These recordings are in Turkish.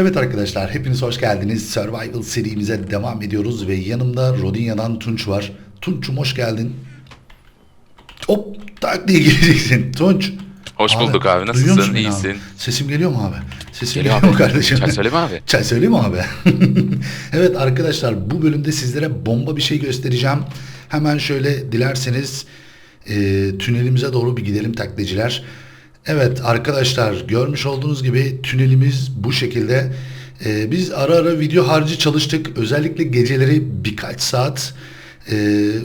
Evet arkadaşlar hepiniz hoş geldiniz. Survival serimize devam ediyoruz ve yanımda Rodinya'dan Tunç var. Tunç'um hoş geldin. Hop tak diye gireceksin. Tunç. Hoş bulduk abi, nasılsın? İyisin. Abi? Sesim geliyor mu abi? Sesim Geliyor geliyor, mu abi. kardeşim? Çay söyleme abi. Çay söyleyeyim mi abi? evet arkadaşlar bu bölümde sizlere bomba bir şey göstereceğim. Hemen şöyle dilerseniz e, tünelimize doğru bir gidelim taklitçiler. Evet arkadaşlar görmüş olduğunuz gibi tünelimiz bu şekilde. E, biz ara ara video harcı çalıştık. Özellikle geceleri birkaç saat e,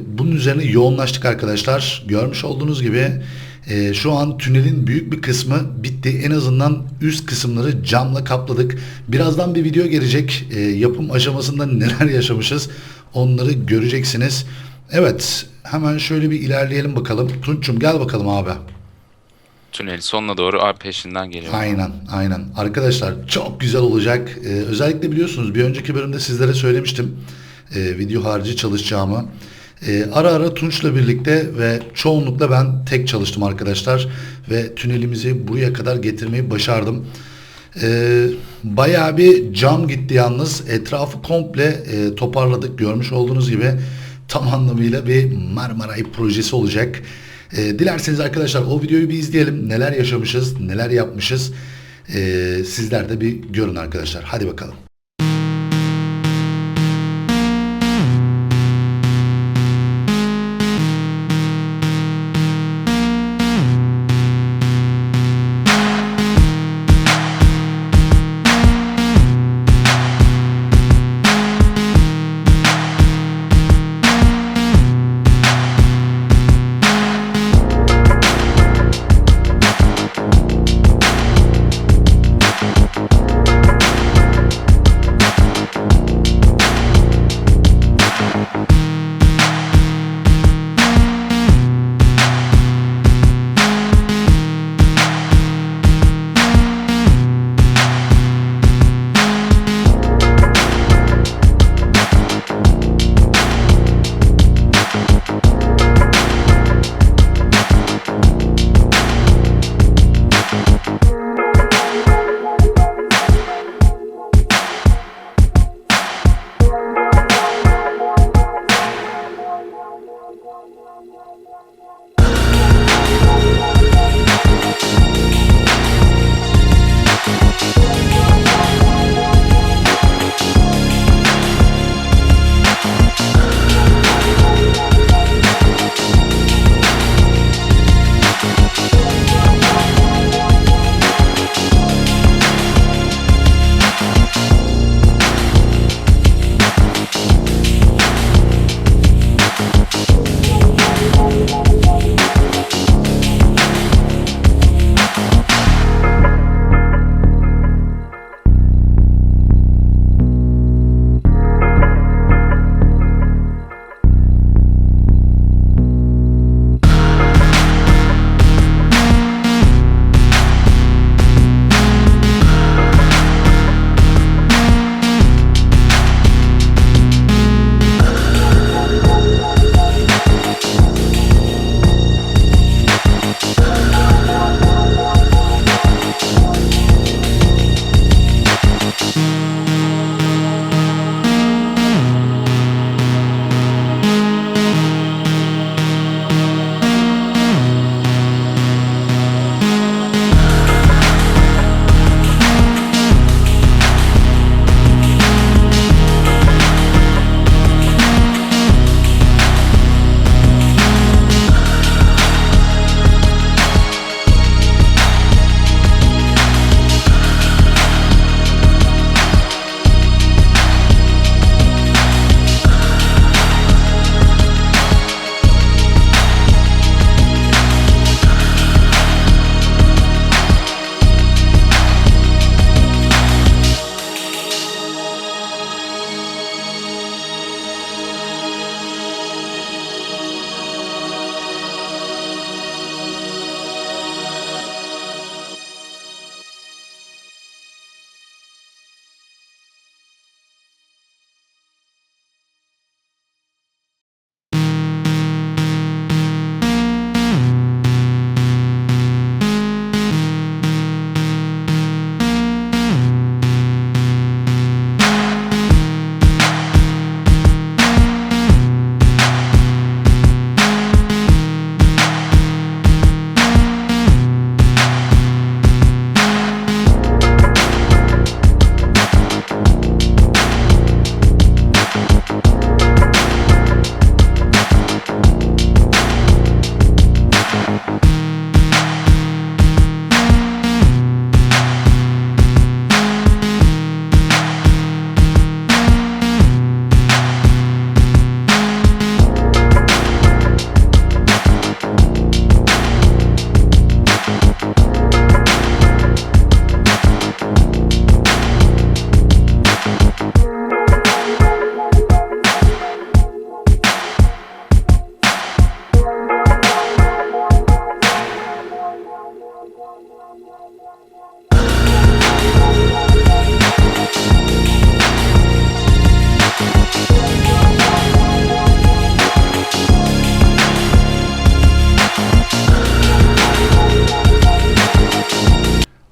bunun üzerine yoğunlaştık arkadaşlar. Görmüş olduğunuz gibi e, şu an tünelin büyük bir kısmı bitti. En azından üst kısımları camla kapladık. Birazdan bir video gelecek. E, yapım aşamasında neler yaşamışız onları göreceksiniz. Evet hemen şöyle bir ilerleyelim bakalım. Tunç'um gel bakalım abi. Tünel sonuna doğru abi peşinden geliyor. Aynen aynen. Arkadaşlar çok güzel olacak. Ee, özellikle biliyorsunuz bir önceki bölümde sizlere söylemiştim. Ee, video harici çalışacağımı. Ee, ara ara Tunç'la birlikte ve çoğunlukla ben tek çalıştım arkadaşlar. Ve tünelimizi buraya kadar getirmeyi başardım. Ee, bayağı bir cam gitti yalnız. Etrafı komple e, toparladık. Görmüş olduğunuz gibi tam anlamıyla bir Marmaray projesi olacak. Ee, dilerseniz arkadaşlar o videoyu bir izleyelim. Neler yaşamışız, neler yapmışız. Ee, sizler de bir görün arkadaşlar. Hadi bakalım.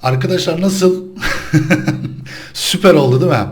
Arkadaşlar nasıl? Süper oldu değil mi?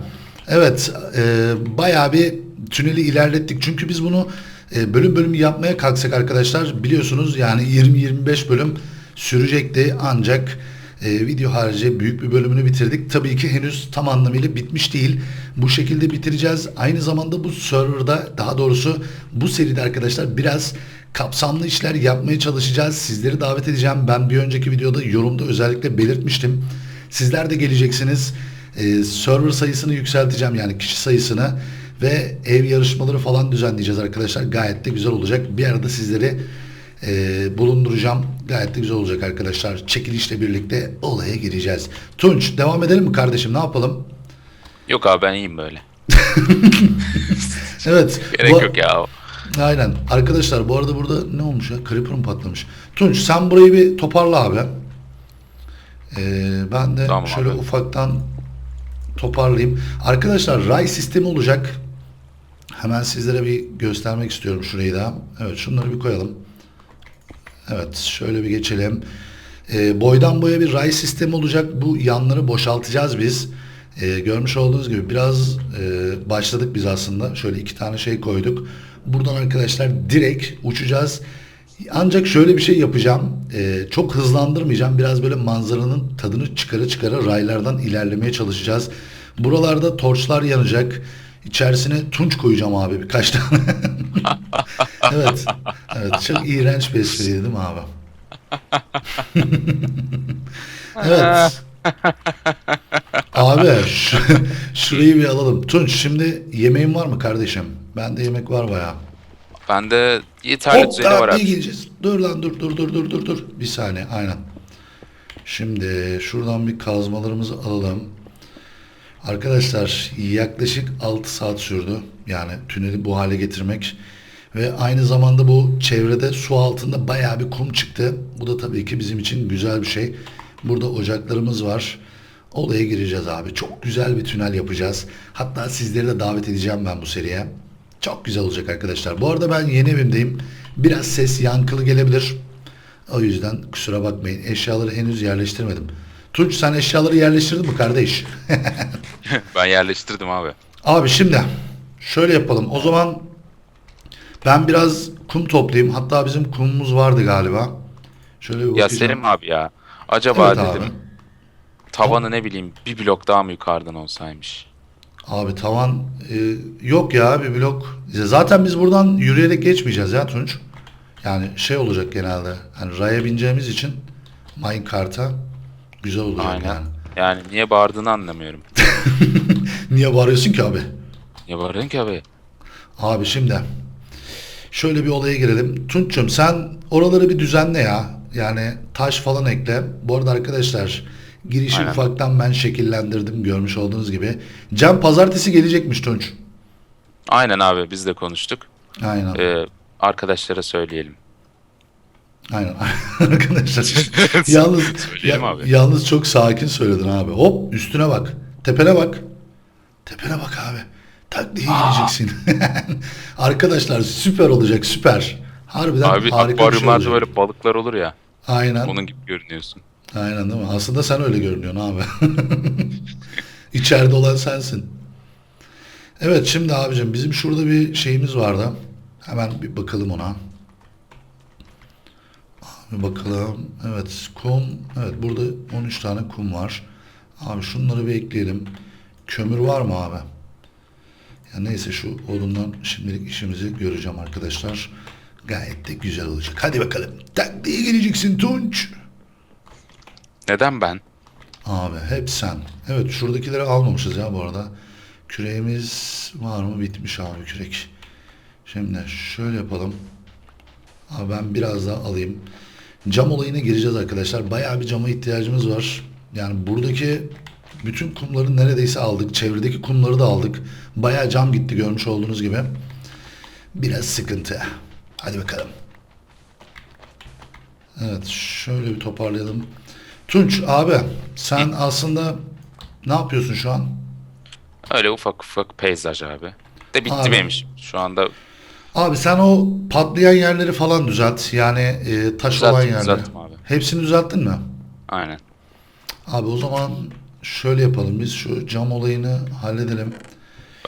Evet, e, bayağı bir tüneli ilerlettik. Çünkü biz bunu e, bölüm bölüm yapmaya kalksak arkadaşlar biliyorsunuz yani 20-25 bölüm sürecekti. Ancak e, video harici büyük bir bölümünü bitirdik. Tabii ki henüz tam anlamıyla bitmiş değil. Bu şekilde bitireceğiz. Aynı zamanda bu serverda daha doğrusu bu seride arkadaşlar biraz kapsamlı işler yapmaya çalışacağız. Sizleri davet edeceğim. Ben bir önceki videoda yorumda özellikle belirtmiştim. Sizler de geleceksiniz. Ee, server sayısını yükselteceğim yani kişi sayısını ve ev yarışmaları falan düzenleyeceğiz arkadaşlar. Gayet de güzel olacak. Bir arada sizleri e, bulunduracağım. Gayet de güzel olacak arkadaşlar. Çekilişle birlikte olaya gireceğiz. Tunç devam edelim mi kardeşim? Ne yapalım? Yok abi ben iyiyim böyle. Evet. Gerek bu- yok ya. Aynen. Arkadaşlar bu arada burada ne olmuş ya? Creeper mı patlamış? Tunç sen burayı bir toparla abi. Ee, ben de Tamam şöyle abi. ufaktan toparlayayım. Arkadaşlar ray sistemi olacak. Hemen sizlere bir göstermek istiyorum şurayı da. Evet şunları bir koyalım. Evet şöyle bir geçelim. Ee, boydan boya bir ray sistemi olacak. Bu yanları boşaltacağız biz. Ee, görmüş olduğunuz gibi biraz e, başladık biz aslında. Şöyle iki tane şey koyduk. Buradan arkadaşlar direkt uçacağız. Ancak şöyle bir şey yapacağım. Ee, çok hızlandırmayacağım. Biraz böyle manzaranın tadını çıkara çıkara raylardan ilerlemeye çalışacağız. Buralarda torçlar yanacak. İçerisine tunç koyacağım abi birkaç tane. evet. Evet. Çok iğrenç bir espriydi değil mi abi? evet. Abi şu, şurayı bir alalım. Tunç şimdi yemeğin var mı kardeşim? Bende yemek var bayağı. Bende yeterli Hop düzeyde var abi. gireceğiz. Dur lan dur dur dur dur dur dur. Bir saniye aynen. Şimdi şuradan bir kazmalarımızı alalım. Arkadaşlar yaklaşık 6 saat sürdü. Yani tüneli bu hale getirmek. Ve aynı zamanda bu çevrede su altında bayağı bir kum çıktı. Bu da tabii ki bizim için güzel bir şey. Burada ocaklarımız var. Olaya gireceğiz abi. Çok güzel bir tünel yapacağız. Hatta sizleri de davet edeceğim ben bu seriye. Çok güzel olacak arkadaşlar. Bu arada ben yeni evimdeyim. Biraz ses yankılı gelebilir. O yüzden kusura bakmayın. Eşyaları henüz yerleştirmedim. Tunç sen eşyaları yerleştirdin mi kardeş? ben yerleştirdim abi. Abi şimdi şöyle yapalım. O zaman ben biraz kum toplayayım. Hatta bizim kumumuz vardı galiba. Şöyle bir Ya bakacağım. Selim abi ya. Acaba Evet dedim abi. tavanı ne bileyim bir blok daha mı yukarıdan olsaymış. Abi tavan e, yok ya bir blok. Zaten biz buradan yürüyerek geçmeyeceğiz ya Tunç. Yani şey olacak genelde. Hani raya bineceğimiz için minecart'a güzel olacak Aynen. yani. Yani niye bağırdığını anlamıyorum. Niye bağırıyorsun ki abi? Niye bağırıyorsun ki abi? Abi şimdi şöyle bir olaya girelim. Tunç'um sen oraları bir düzenle ya. Yani taş falan ekle. Bu arada arkadaşlar girişi Aynen. ufaktan ben şekillendirdim görmüş olduğunuz gibi. Cem pazartesi gelecekmiş Tunç. Aynen abi biz de konuştuk. Aynen. Ee, arkadaşlara söyleyelim. Aynen. arkadaşlar. yalnız ya- abi. yalnız çok sakin söyledin abi. Hop üstüne bak. Tepene bak. Tepene bak abi. Tak diye geleceksin. arkadaşlar süper olacak süper. Harbiden Abi harika bir şey akvaryumlarda olacak. böyle balıklar olur ya. Aynen. Onun gibi görünüyorsun. Aynen değil mi? Aslında sen öyle görünüyorsun abi. İçeride olan sensin. Evet şimdi abicim bizim şurada bir şeyimiz vardı. Hemen bir bakalım ona. Bir bakalım. Evet kum. Evet burada 13 tane kum var. Abi şunları bir ekleyelim. Kömür var mı abi? Ya neyse şu odundan şimdilik işimizi göreceğim arkadaşlar. Gayet de güzel olacak. Hadi bakalım. Tak diye geleceksin Tunç. Neden ben? Abi hep sen. Evet şuradakileri almamışız ya bu arada. Küreğimiz var mı? Bitmiş abi kürek. Şimdi şöyle yapalım. Abi ben biraz daha alayım. Cam olayına gireceğiz arkadaşlar. Bayağı bir cama ihtiyacımız var. Yani buradaki bütün kumları neredeyse aldık. Çevredeki kumları da aldık. Bayağı cam gitti görmüş olduğunuz gibi. Biraz sıkıntı. Hadi bakalım. Evet şöyle bir toparlayalım. Tunç abi sen aslında ne yapıyorsun şu an? Öyle ufak ufak peyzaj abi. De bitti Abi. benim. Şu anda Abi sen o patlayan yerleri falan düzelt. Yani e, taş Düzelttim, olan yerleri. düzelttim abi. Hepsini düzelttin mi? aynen. Abi o zaman şöyle yapalım. Biz şu cam olayını halledelim.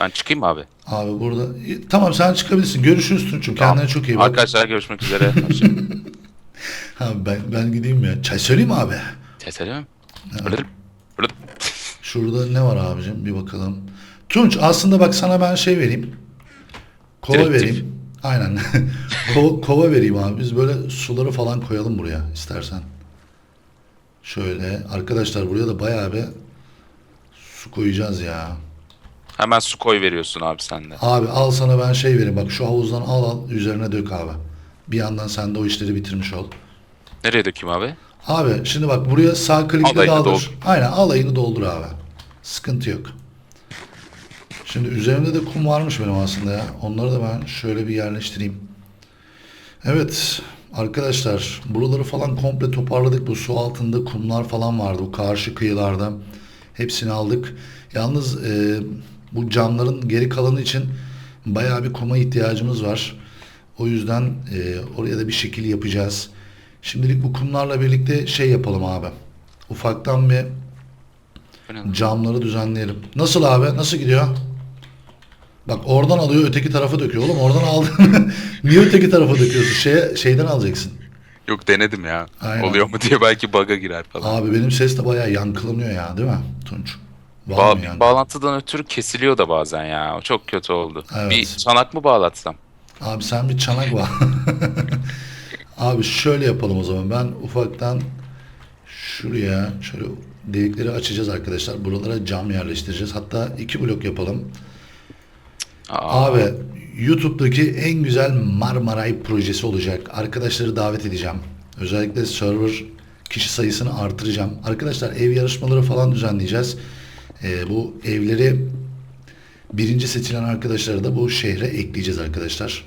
Ben çıkayım mı abi? Abi burada tamam sen çıkabilirsin. Görüşürüz Tunç'um. Kendine Tamam. çok iyi bak. Arkadaşlar görüşmek üzere. Abi ben ben gideyim ya. Çay söyleyeyim mi abi? Keselim. Şurada ne var abicim? Bir bakalım. Tunç aslında bak sana ben şey vereyim. Kova Direktif. vereyim. Aynen. kova, kova vereyim abi. Biz böyle suları falan koyalım buraya istersen. Şöyle. Arkadaşlar buraya da bayağı bir su koyacağız ya. Hemen su koy veriyorsun abi sen de. Abi al sana ben şey vereyim. Bak şu havuzdan al al üzerine dök abi. Bir yandan sen de o işleri bitirmiş ol. Nereye dökeyim abi? Abi şimdi bak buraya sağ klikle Alayını daldır. doldur. Aynen alayını doldur abi. Sıkıntı yok. Şimdi üzerimde de kum varmış benim aslında ya. Onları da ben şöyle bir yerleştireyim. Evet arkadaşlar buraları falan komple toparladık. Bu su altında kumlar falan vardı. Bu karşı kıyılarda. Hepsini aldık. Yalnız e, bu camların geri kalanı için bayağı bir kuma ihtiyacımız var. O yüzden e, oraya da bir şekil yapacağız. Şimdilik bu kumlarla birlikte şey yapalım abi. Ufaktan bir camları düzenleyelim. Nasıl abi? Nasıl gidiyor? Bak oradan alıyor öteki tarafa döküyor. Oğlum oradan aldın. Niye öteki tarafa döküyorsun? Şeye, şeyden alacaksın. Yok denedim ya. Aynen. Oluyor mu diye belki bug'a girer falan. Abi benim ses de bayağı yankılanıyor ya değil mi Tunç? Ba- yankı? bağlantıdan ötürü kesiliyor da bazen ya. O çok kötü oldu. Evet. Bir çanak mı bağlatsam? Abi sen bir çanak var. Abi şöyle yapalım o zaman. Ben ufaktan şuraya şöyle delikleri açacağız arkadaşlar. Buralara cam yerleştireceğiz. Hatta iki blok yapalım. Aa, Abi YouTube'daki en güzel Marmaray projesi olacak. Arkadaşları davet edeceğim. Özellikle server kişi sayısını artıracağım. Arkadaşlar ev yarışmaları falan düzenleyeceğiz. Ee, bu evleri birinci seçilen arkadaşları da bu şehre ekleyeceğiz arkadaşlar.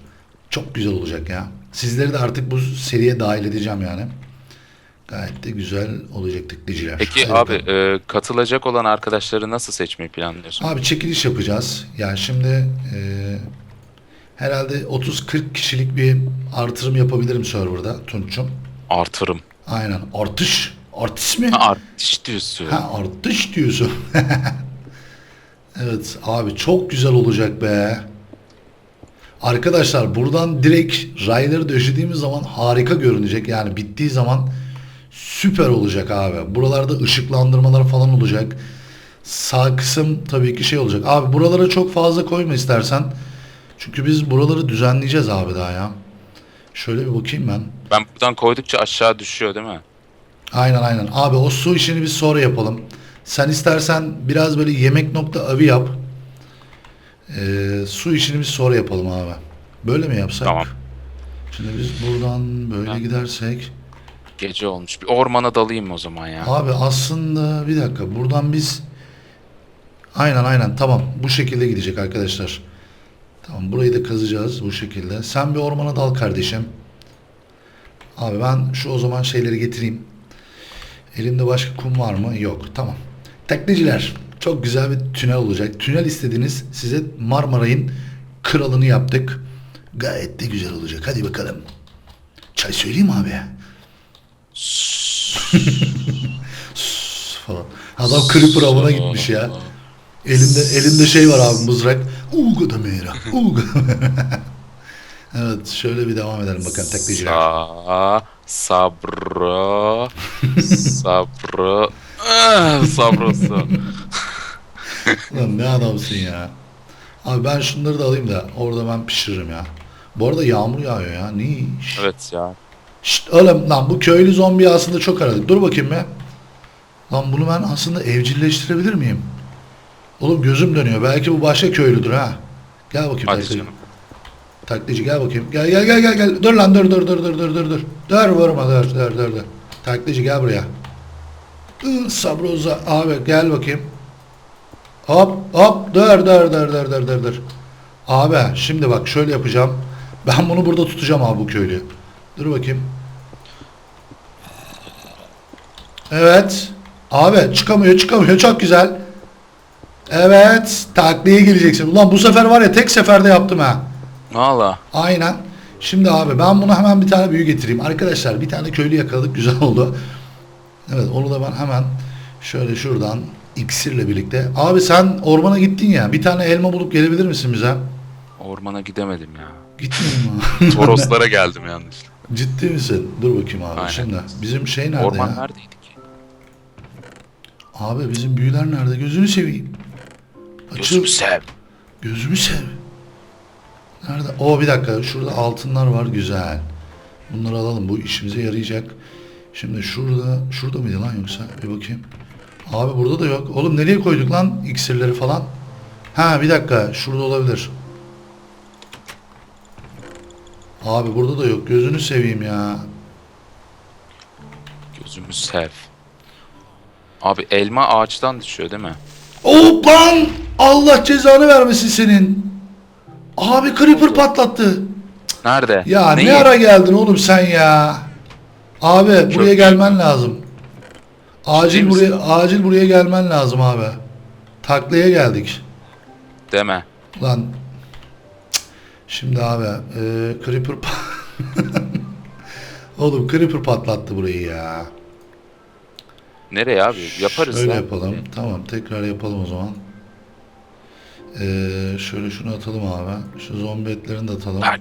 Çok güzel olacak ya. Sizleri de artık bu seriye dahil edeceğim yani. Gayet de güzel olacak tıklayıcılar. Peki Hadi abi bakalım. e, katılacak olan arkadaşları nasıl seçmeyi planlıyorsun? Abi çekiliş yapacağız. Yani şimdi e, herhalde 30-40 kişilik bir artırım yapabilirim serverda Tunç'um. Artırım. Aynen. Artış. Artış mı? Ha, artış diyorsun. Ha artış diyorsun. evet abi çok güzel olacak be. Arkadaşlar buradan direkt rayları döşediğimiz zaman harika görünecek. Yani bittiği zaman süper olacak abi. Buralarda ışıklandırmalar falan olacak. Sağ kısım tabii ki şey olacak. Abi buralara çok fazla koyma istersen. Çünkü biz buraları düzenleyeceğiz abi daha ya. Şöyle bir bakayım ben. Ben buradan koydukça aşağı düşüyor değil mi? Aynen aynen. Abi o su işini biz sonra yapalım. Sen istersen biraz böyle yemek nokta avi yap. Ee, su işini biz sonra yapalım abi. Böyle mi yapsak? Tamam. Şimdi biz buradan böyle Ben- gidersek. Gece olmuş. Bir ormana dalayım o zaman ya. Abi aslında bir dakika buradan biz aynen aynen tamam bu şekilde gidecek arkadaşlar. Tamam burayı da kazacağız bu şekilde. Sen bir ormana dal kardeşim. Abi ben şu o zaman şeyleri getireyim. Elimde başka kum var mı? Yok. Tamam. Tekneciler çok güzel bir tünel olacak. Tünel istediniz. Size Marmaray'ın kralını yaptık. Gayet de güzel olacak. Hadi bakalım. Çay söyleyeyim abi? falan. Adam Creeper avına gitmiş ya. Elinde elinde şey var abi mızrak. Uga da meyra. Uga. evet şöyle bir devam edelim bakalım tekliciler. Sa sabro sabro Ah, sabrosu. Lan ne adamsın ya. Abi ben şunları da alayım da orada ben pişiririm ya. Bu arada yağmur yağıyor ya. Ne iş? Evet ya. Şşt oğlum lan bu köylü zombi aslında çok aradık. Dur bakayım be. Lan bunu ben aslında evcilleştirebilir miyim? Oğlum gözüm dönüyor. Belki bu başka köylüdür ha. Gel bakayım Hadi canım. Taklacı gel bakayım. Gel gel gel gel gel. Dur lan dur dur dur dur dur dur dur. Dur vurma dur dur dur dur. Taklacı gel buraya. Sabroza abi gel bakayım. Hop hop dur dur dur dur dur dur dur. Abi şimdi bak şöyle yapacağım. Ben bunu burada tutacağım abi bu köylüyü. Dur bakayım. Evet. Abi çıkamıyor çıkamıyor çok güzel. Evet takliye geleceksin. Ulan bu sefer var ya tek seferde yaptım ha. Valla. Aynen. Şimdi abi ben bunu hemen bir tane büyü getireyim. Arkadaşlar bir tane köylü yakaladık güzel oldu. Evet onu da ben hemen Şöyle şuradan iksirle birlikte. Abi sen ormana gittin ya. Bir tane elma bulup gelebilir misin bize? Ormana gidemedim ya. Gitmedin mi? Toroslara geldim yanlışlıkla. Ciddi misin? Dur bakayım abi. Aynen. Şimdi bizim şey nerede Orman ya? neredeydi ki? Abi bizim büyüler nerede? Gözünü seveyim. Gözümü sev. Gözümü sev. Nerede? O bir dakika. Şurada altınlar var. Güzel. Bunları alalım. Bu işimize yarayacak. Şimdi şurada. Şurada mıydı lan yoksa? Bir bakayım. Abi burada da yok. Oğlum nereye koyduk lan iksirleri falan? Ha bir dakika. Şurada olabilir. Abi burada da yok. Gözünü seveyim ya. Gözümü sev. Abi elma ağaçtan düşüyor değil mi? Hop lan! Allah cezanı vermesin senin. Abi creeper patlattı. Nerede? Ya Neyi? ne ara geldin oğlum sen ya? Abi buraya Çok gelmen lazım. Acil buraya acil buraya gelmen lazım abi. Taklaya geldik. Deme. Lan Cık. şimdi abi e, creeper Oğlum creeper patlattı burayı ya. Nereye abi? Yaparız Şöyle ya. yapalım. Tamam tekrar yapalım o zaman. Ee, şöyle şunu atalım abi. Şu zombi etlerini de atalım. Bak.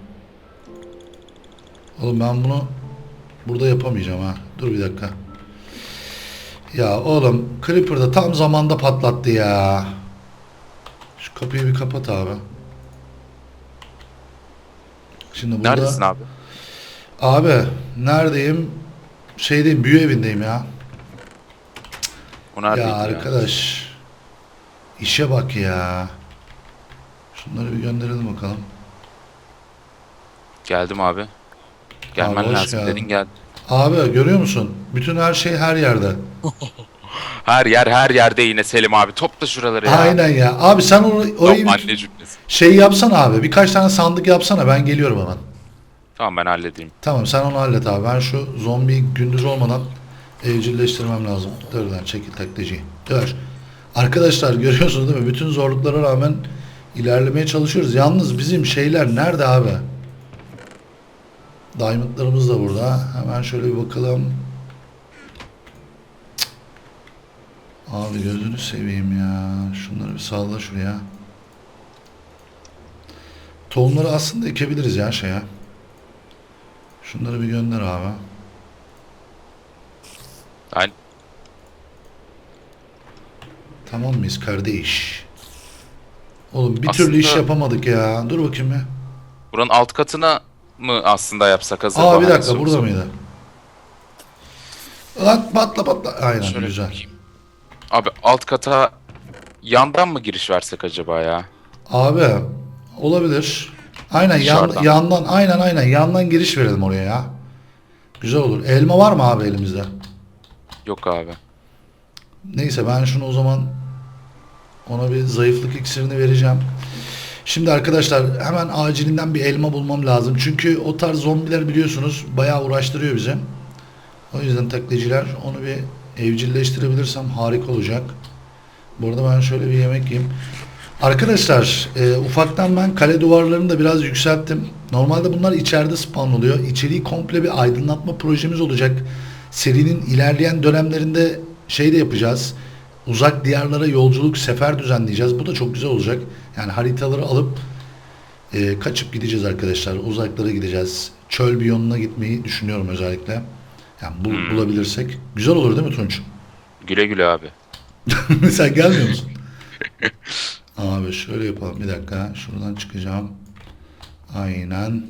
Oğlum ben bunu burada yapamayacağım ha. Dur bir dakika. Ya oğlum Creeper da tam zamanda patlattı ya. Şu kapıyı bir kapat abi. Şimdi burada... Neredesin abi? Abi neredeyim? Şeydeyim büyü evindeyim ya. O neredeydi Ya ya? arkadaş. işe bak ya. Şunları bir gönderelim bakalım. Geldim abi. Gelmen Abi hoş lazım geldin. dedin gel. Abi görüyor musun? Bütün her şey her yerde. Her yer her yerde yine Selim abi. Topla şuraları ya. Aynen ya. Abi sen onu orayı Yok, bir anne cümlesi. şey yapsana abi. Birkaç tane sandık yapsana. Ben geliyorum hemen. Tamam ben halledeyim. Tamam sen onu hallet abi. Ben şu zombiyi gündüz olmadan evcilleştirmem lazım. Dur lan çekil taklacıyı. Dur. Arkadaşlar görüyorsunuz değil mi? Bütün zorluklara rağmen ilerlemeye çalışıyoruz. Yalnız bizim şeyler nerede abi? Diamondlarımız da burada. Hemen şöyle bir bakalım. Cık. Abi gözünü seveyim ya. Şunları bir salla şuraya. Tohumları aslında ekebiliriz ya şeye. Şunları bir gönder abi. Ben Tamam mıyız kardeş? Oğlum bir Aslında- türlü iş yapamadık ya. Dur bakayım ya. buranın alt katına mı aslında yapsak hazır Aa bir dakika burada mıydı? Lan patla patla. Aynen Şöyle güzel. bakayım. Abi alt kata yandan mı giriş versek acaba ya? Abi olabilir. Aynen yan, Dışarıdan. yandan aynen aynen yandan giriş verelim oraya ya. Güzel olur. Elma var mı abi elimizde? Yok abi. Neyse ben şunu o zaman ona bir zayıflık iksirini vereceğim. Şimdi arkadaşlar hemen acilinden bir elma bulmam lazım. Çünkü o tarz zombiler biliyorsunuz bayağı uğraştırıyor bizi. O yüzden taklitçiler onu bir evcilleştirebilirsem harika olacak. Bu arada ben şöyle bir yemek yiyeyim. Arkadaşlar e, ufaktan ben kale duvarlarını da biraz yükselttim. Normalde bunlar içeride spawn oluyor. İçeriği komple bir aydınlatma projemiz olacak. Serinin ilerleyen dönemlerinde şey de yapacağız. Uzak diyarlara yolculuk sefer düzenleyeceğiz. Bu da çok güzel olacak. Yani haritaları alıp e, kaçıp gideceğiz arkadaşlar. Uzaklara gideceğiz. Çöl biyonuna gitmeyi düşünüyorum özellikle. Yani bul- Hmm. bulabilirsek. Güzel olur değil mi Tunç? Güle güle abi. Sen gelmiyor musun? Abi şöyle yapalım bir dakika. Şuradan çıkacağım. Aynen.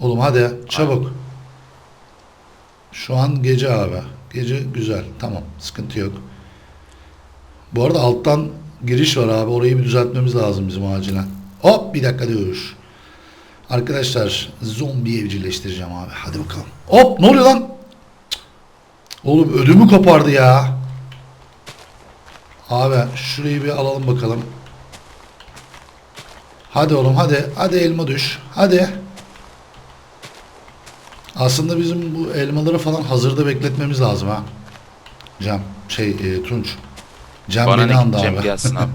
Oğlum hadi çabuk. Şu an gece abi. Gece güzel. Tamam. Sıkıntı yok. Bu arada alttan giriş var abi. Orayı bir düzeltmemiz lazım bizim acilen. Hop bir dakika dur. Arkadaşlar zombi evcilleştireceğim abi. Hadi bakalım. Hop ne oluyor lan? Oğlum ödümü kopardı ya. Abi şurayı bir alalım bakalım. Hadi oğlum hadi. Hadi elma düş. Hadi. Aslında bizim bu elmaları falan hazırda bekletmemiz lazım ha. Cem şey e, Tunç. Cem Bana beni ne andı gideceğim abi. gelsin abi.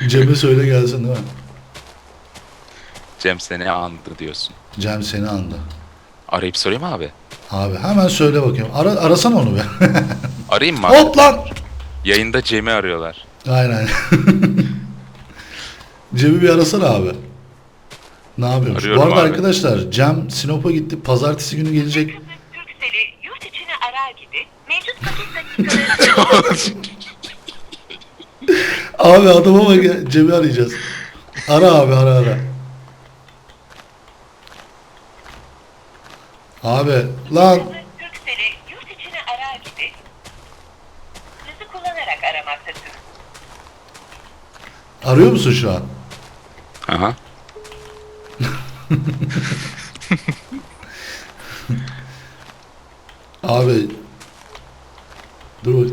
Cem'e söyle gelsin değil mi? Cem seni andı diyorsun. Cem seni andı. Arayıp sorayım abi. Abi hemen söyle bakayım. Ara, arasana onu be. Arayayım mı abi? Hop lan. Yayında Cem'i arıyorlar. Aynen. Cem'i bir arasana abi. Ne yapıyormuş? Arıyorum Bu arada abi. arkadaşlar Cem Sinop'a gitti. Pazartesi günü gelecek. Türkcell'i yurt içine arar gibi mevcut paket dakikaları Abi adama bak ya. Cem'i arayacağız. Ara abi ara ara. Abi lan Türkcell'i yurt içine arar gibi hızı kullanarak aramaktasın. arıyor musun şu an? Aha. Abi dur bak.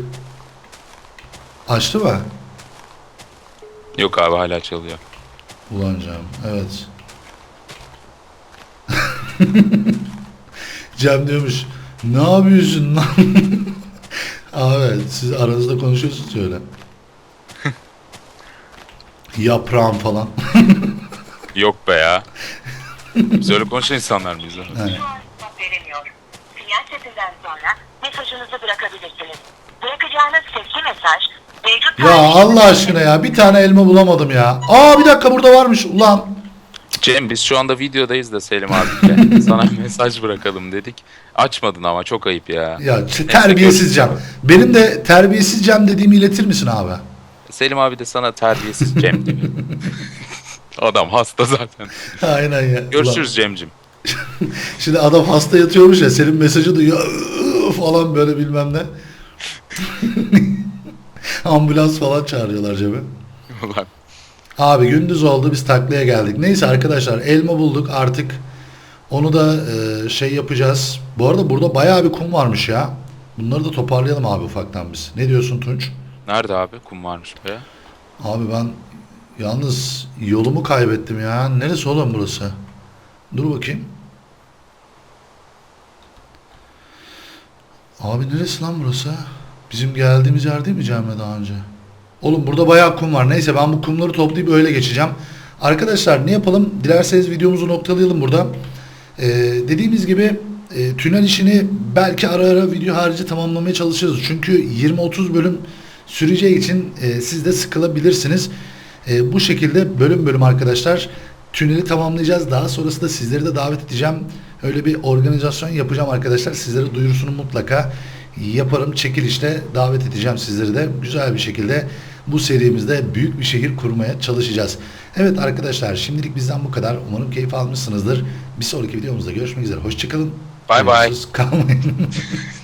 Açtı mı? Yok abi hala çalıyor. Ulan Cem evet. Cem diyormuş ne yapıyorsun lan? Abi siz aranızda konuşuyorsunuz öyle. Yaprağım falan. Biz öyle konuşan insanlar mıyız? abi? Cevap veremiyorum. Sinyal sesinden sonra mesajınızı bırakabilirsiniz. Bırakacağınız sesli mesaj mevcut Ya Allah aşkına ya bir tane elma bulamadım ya. Aa bir dakika burada varmış ulan. Cem biz şu anda videodayız da Selim abiyle. Sana mesaj bırakalım dedik. Açmadın ama çok ayıp ya. Ya ç- terbiyesiz Cem. Benim de terbiyesiz Cem dediğimi iletir misin abi? Selim abi de sana terbiyesiz Cem diyor. Adam hasta zaten. Aynen ya. Görüşürüz Cem'cim. Şimdi adam hasta yatıyormuş ya senin mesajı duyuyor falan böyle bilmem ne. Ambulans falan çağırıyorlar Cem'e. Ulan. Abi gündüz oldu biz taklaya geldik. Neyse arkadaşlar elma bulduk artık. Onu da e, şey yapacağız. Bu arada burada bayağı bir kum varmış ya. Bunları da toparlayalım abi ufaktan biz. Ne diyorsun Tunç? Nerede abi? Kum varmış be. Abi ben yalnız yolumu kaybettim ya. Neresi oğlum burası? Dur bakayım. Abi neresi lan burası? Bizim geldiğimiz yer değil mi Cemre daha önce? Oğlum burada bayağı kum var. Neyse ben bu kumları toplayıp öyle geçeceğim. Arkadaşlar ne yapalım? Dilerseniz videomuzu noktalayalım burada. Ee, dediğimiz gibi e, tünel işini belki ara ara video harici tamamlamaya çalışırız. Çünkü 20-30 bölüm süreceği için e, siz de sıkılabilirsiniz. E, bu şekilde bölüm bölüm arkadaşlar tüneli tamamlayacağız. Daha sonrasında sizleri de davet edeceğim. Öyle bir organizasyon yapacağım arkadaşlar. Sizlere duyurusunu mutlaka yaparım. Çekilişte davet edeceğim sizleri de. Güzel bir şekilde bu serimizde büyük bir şehir kurmaya çalışacağız. Evet arkadaşlar şimdilik bizden bu kadar. Umarım keyif almışsınızdır. Bir sonraki videomuzda görüşmek üzere. Hoşçakalın. Bay bay. Kalmayın.